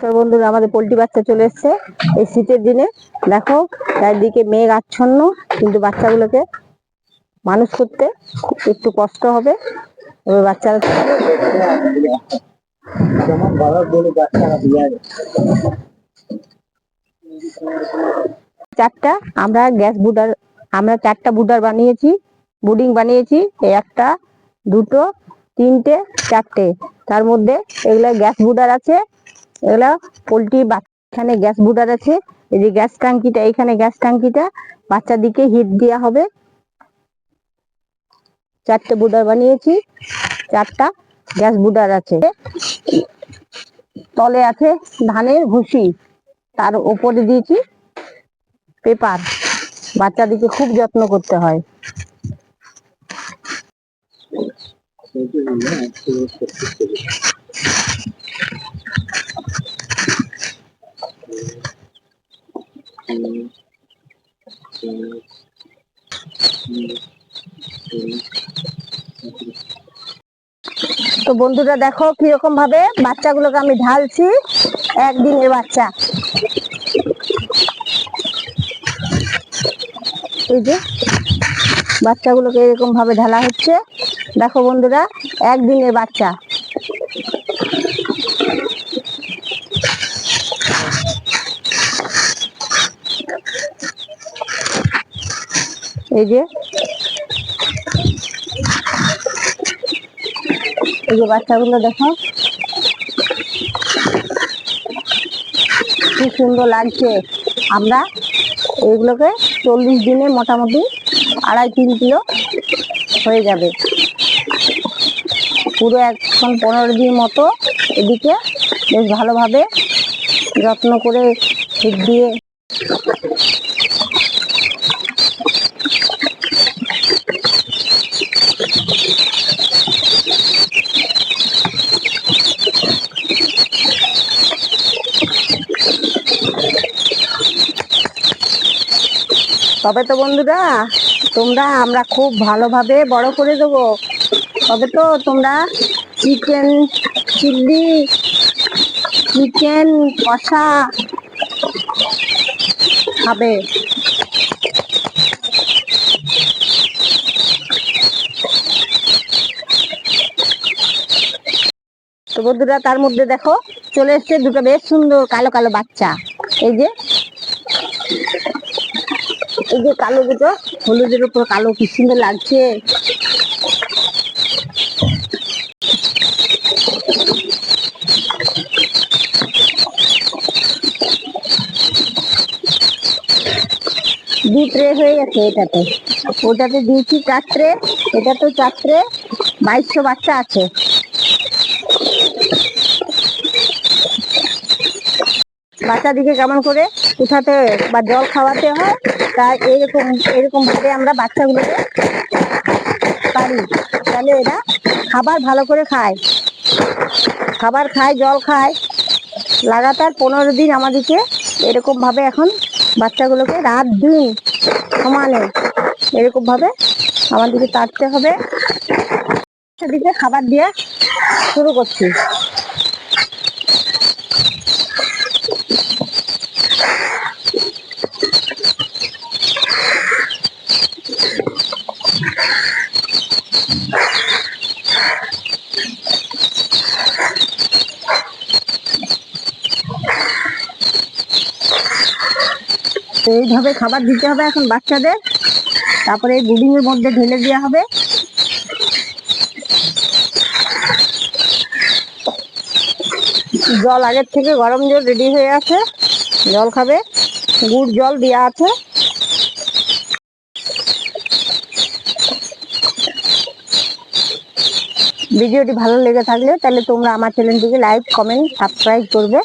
তো বন্ধুরা, আমাদের পোল্ট্রি বাচ্চা চলে এসছে। এই শীতের দিনে, দেখো, চারিদিকে মেঘ আচ্ছন্ন, কিন্তু বাচ্চাগুলোকে মানুষ করতে একটু কষ্ট হবে। এবার বাচ্চারা চারটা, আমরা গ্যাস বুডার আমরা চারটা বুডার বানিয়েছি, বুডিং বানিয়েছি একটা, দুটো, তিনটে, চারটে। তার মধ্যে এগুলা গ্যাস বুডার আছে এগুলা পোলট্রি এখানে গ্যাস বুডার আছে। এই যে গ্যাস ট্যাঙ্কিটা, এখানে গ্যাস ট্যাঙ্কিটা বাচ্চাদিকে হিট দেওয়া হবে। চারটে বুডার বানিয়েছি, চারটা গ্যাস বুডার আছে। তলে আছে ধানের ভুসি, তার উপরে দিয়েছি পেপার। বাচ্চাদেরকে খুব যত্ন করতে হয়। তো বন্ধুরা দেখো কীরকম ভাবে বাচ্চাগুলোকে আমি ঢালছি। একদিনের বাচ্চা। এই যে বাচ্চাগুলোকে এরকম ভাবে ঢালা হচ্ছে। দেখো বন্ধুরা, একদিনের বাচ্চা। এই যে এই যে বাচ্চাগুলো দেখো। কি সুন্দর লাগছে। আমরা এইগুলোকে চল্লিশ দিনে মোটামুটি আড়াই তিন কিলো হয়ে যাবে। পুরো এখন পনেরো দিন মতো এদিকে বেশ ভালোভাবে যত্ন করে দিয়ে তবে তো বন্ধুরা, তোমরা আমরা খুব ভালোভাবে বড় করে দেবো। তবে তো তোমরা চিকেন চিল্লি চিকেন কষা খাবে। তো বন্ধুরা, তার মধ্যে দেখো, চলে এসছে দুটো বেশ সুন্দর কালো কালো বাচ্চা। এই যে এই যে কালো দুটো হলুদের উপর কালো কি সুন্দর লাগছে। দু ট্রে হয়ে গেছে এটাতে। ওটাতে দিয়েছি চার ট্রে এটা তো চার ট্রে বাইশশো বাচ্চা আছে। বাচ্চাদিকে কেমন করে উঠাতে বা জল খাওয়াতে হয়? তাই এরকম এরকম ভাবে আমরা বাচ্চাগুলোকে পারি। তাহলে এরা খাবার ভালো করে খায়। খাবার খায়, জল খায়। লাগাতার পনেরো দিন আমাদেরকে এরকম ভাবে এখন বাচ্চাগুলোকে রাত দিন সমানে এরকম ভাবে আমাদেরকে তাড়তে হবে। সেদিকে খাবার দিয়ে শুরু করছি। এইভাবে খাবার দিতে হবে এখন বাচ্চাদের। তারপরে এই এর মধ্যে ঢেলে দেওয়া হবে। জল আগের থেকে গরম জল রেডি হয়ে আছে। জল খাবে। গুড় জল দেওয়া আছে। ভিডিওটি ভালো লেগে থাকলে তাহলে তোমরা আমার চ্যানেলটিকে লাইক কমেন্ট সাবস্ক্রাইব করবে।